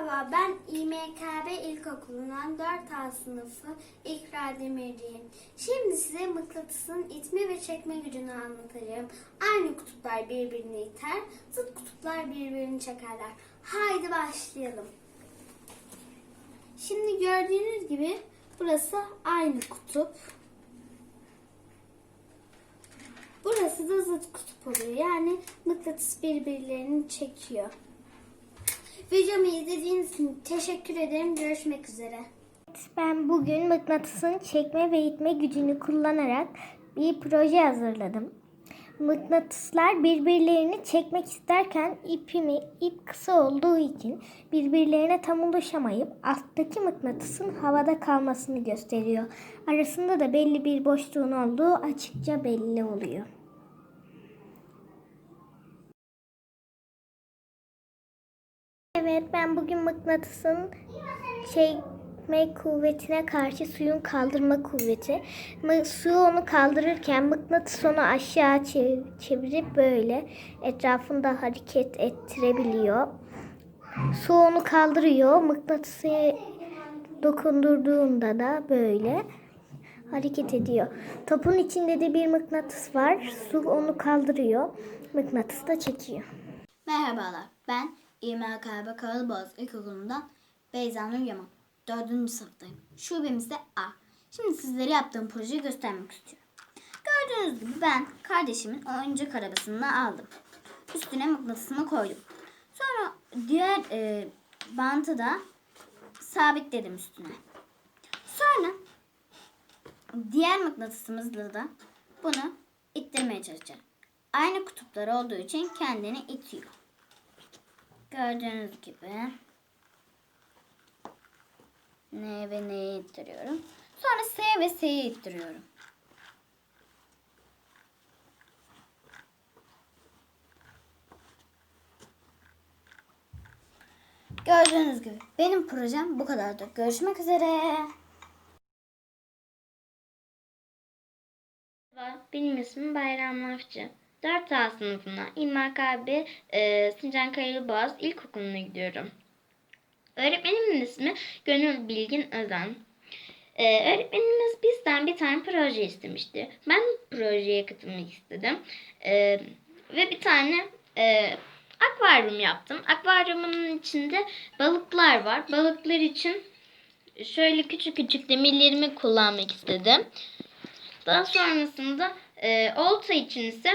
Merhaba, ben İMKB İlkokulu'ndan 4A sınıfı İkra Demirci'yim. Şimdi size mıknatısın itme ve çekme gücünü anlatacağım. Aynı kutuplar birbirini iter, zıt kutuplar birbirini çekerler. Haydi başlayalım. Şimdi gördüğünüz gibi burası aynı kutup. Burası da zıt kutup oluyor. Yani mıknatıs birbirlerini çekiyor. Videomu izlediğiniz için teşekkür ederim. Görüşmek üzere. Ben bugün mıknatısın çekme ve itme gücünü kullanarak bir proje hazırladım. Mıknatıslar birbirlerini çekmek isterken ipimi ip kısa olduğu için birbirlerine tam ulaşamayıp alttaki mıknatısın havada kalmasını gösteriyor. Arasında da belli bir boşluğun olduğu açıkça belli oluyor. Evet ben bugün mıknatısın çekme kuvvetine karşı suyun kaldırma kuvveti. Su onu kaldırırken mıknatıs onu aşağı çev- çevirip böyle etrafında hareket ettirebiliyor. Su onu kaldırıyor. Mıknatısı dokundurduğunda da böyle hareket ediyor. Topun içinde de bir mıknatıs var. Su onu kaldırıyor. Mıknatıs da çekiyor. Merhabalar, ben İMKB Karaboğaz İlkokulu'ndan Beyza Nur Yaman. Dördüncü sınıftayım. Şubemizde A. Şimdi sizlere yaptığım projeyi göstermek istiyorum. Gördüğünüz gibi ben kardeşimin oyuncak arabasını aldım. Üstüne mıknatısını koydum. Sonra diğer e, bantı da sabitledim üstüne. Sonra diğer mıknatısımızla da bunu ittirmeye çalışacağım. Aynı kutuplar olduğu için kendini itiyor. Gördüğünüz gibi N ve N'yi ittiriyorum. Sonra S ve S'yi ittiriyorum. Gördüğünüz gibi benim projem bu kadardı. Görüşmek üzere. Benim ismim Bayram Lafçı. 4A sınıfına İMKB e, Sincan Kayılıboğaz İlkokulu'na gidiyorum. Öğretmenimin ismi Gönül Bilgin Özen. E, öğretmenimiz bizden bir tane proje istemişti. Ben projeye katılmak istedim. E, ve bir tane e, akvaryum yaptım. Akvaryumun içinde balıklar var. Balıklar için şöyle küçük küçük demirlerimi kullanmak istedim. Daha sonrasında e, olta için ise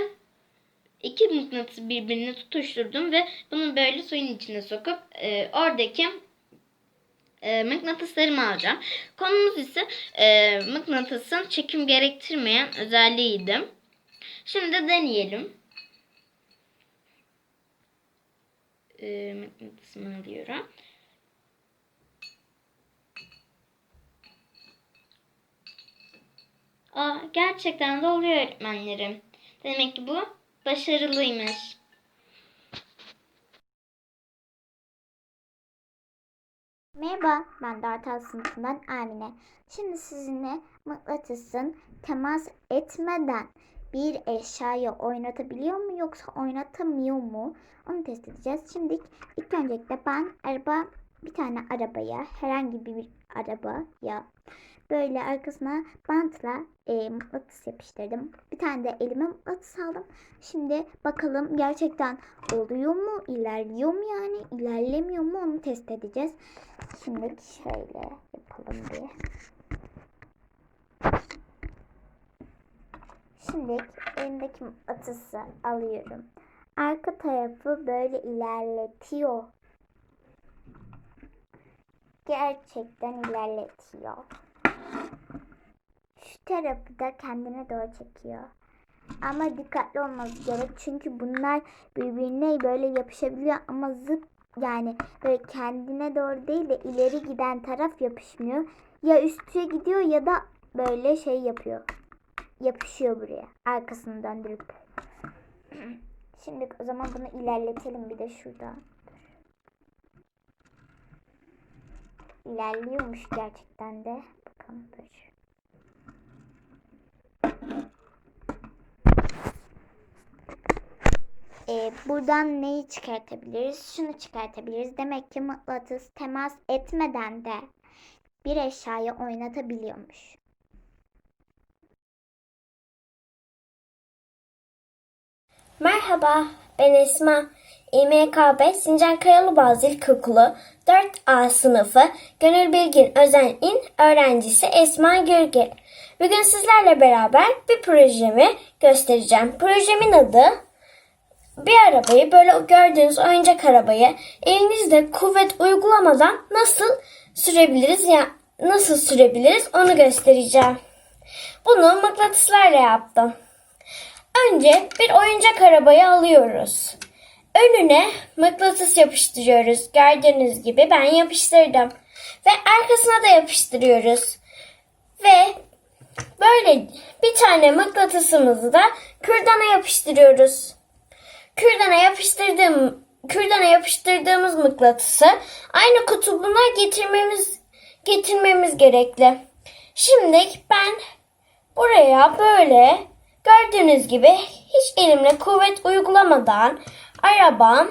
iki mıknatısı birbirine tutuşturdum ve bunu böyle suyun içine sokup e, oradaki e, mıknatıslarımı alacağım. Konumuz ise e, mıknatısın çekim gerektirmeyen özelliğiydi. Şimdi deneyelim. E, mıknatısımı alıyorum. Aa, gerçekten de oluyor öğretmenlerim. Demek ki bu başarılıymış. Merhaba, ben Dartal sınıfından Amine. Şimdi sizinle mıknatısın temas etmeden bir eşyayı oynatabiliyor mu yoksa oynatamıyor mu? Onu test edeceğiz. Şimdi ilk öncelikle ben araba bir tane arabaya herhangi bir arabaya böyle arkasına bantla e, mıknatıs yapıştırdım. Bir tane de elime mıknatıs aldım. Şimdi bakalım gerçekten oluyor mu, ilerliyor mu yani, ilerlemiyor mu onu test edeceğiz. Şimdi şöyle yapalım bir. Şimdi elimdeki mıknatısı alıyorum. Arka tarafı böyle ilerletiyor. Gerçekten ilerletiyor. Tarafı kendine doğru çekiyor. Ama dikkatli olmamız gerek çünkü bunlar birbirine böyle yapışabiliyor ama zıt yani böyle kendine doğru değil de ileri giden taraf yapışmıyor. Ya üstüne gidiyor ya da böyle şey yapıyor. Yapışıyor buraya. Arkasını döndürüp. Şimdi o zaman bunu ilerletelim bir de şurada. İlerliyormuş gerçekten de. Bakalım dur. E, buradan neyi çıkartabiliriz? Şunu çıkartabiliriz. Demek ki mıknatıs temas etmeden de bir eşyayı oynatabiliyormuş. Merhaba, ben Esma. İMKB Sincan Kayalıbağız İlkokulu 4A sınıfı Gönül Bilgin Özen'in öğrencisi Esma Gürgel. Bugün sizlerle beraber bir projemi göstereceğim. Projemin adı bir arabayı böyle gördüğünüz oyuncak arabayı elinizde kuvvet uygulamadan nasıl sürebiliriz ya nasıl sürebiliriz onu göstereceğim. Bunu mıknatıslarla yaptım. Önce bir oyuncak arabayı alıyoruz. Önüne mıknatıs yapıştırıyoruz. Gördüğünüz gibi ben yapıştırdım. Ve arkasına da yapıştırıyoruz. Ve böyle bir tane mıknatısımızı da kürdana yapıştırıyoruz. Kürdana yapıştırdığım kürdana yapıştırdığımız mıknatısı aynı kutubuna getirmemiz getirmemiz gerekli. Şimdi ben buraya böyle gördüğünüz gibi hiç elimle kuvvet uygulamadan arabam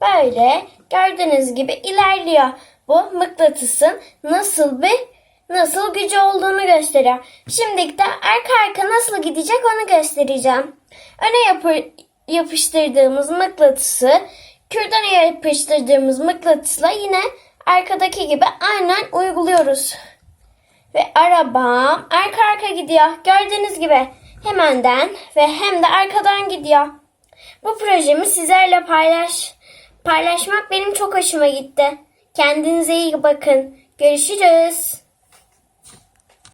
böyle gördüğünüz gibi ilerliyor. Bu mıknatısın nasıl bir nasıl gücü olduğunu gösteriyor. Şimdi de arka arka nasıl gidecek onu göstereceğim. Öne yapı- yapıştırdığımız mıknatısı kürdana yapıştırdığımız mıknatısla yine arkadaki gibi aynen uyguluyoruz. Ve arabam arka arka gidiyor. Gördüğünüz gibi hem önden ve hem de arkadan gidiyor. Bu projemi sizlerle paylaş paylaşmak benim çok hoşuma gitti. Kendinize iyi bakın. Görüşürüz.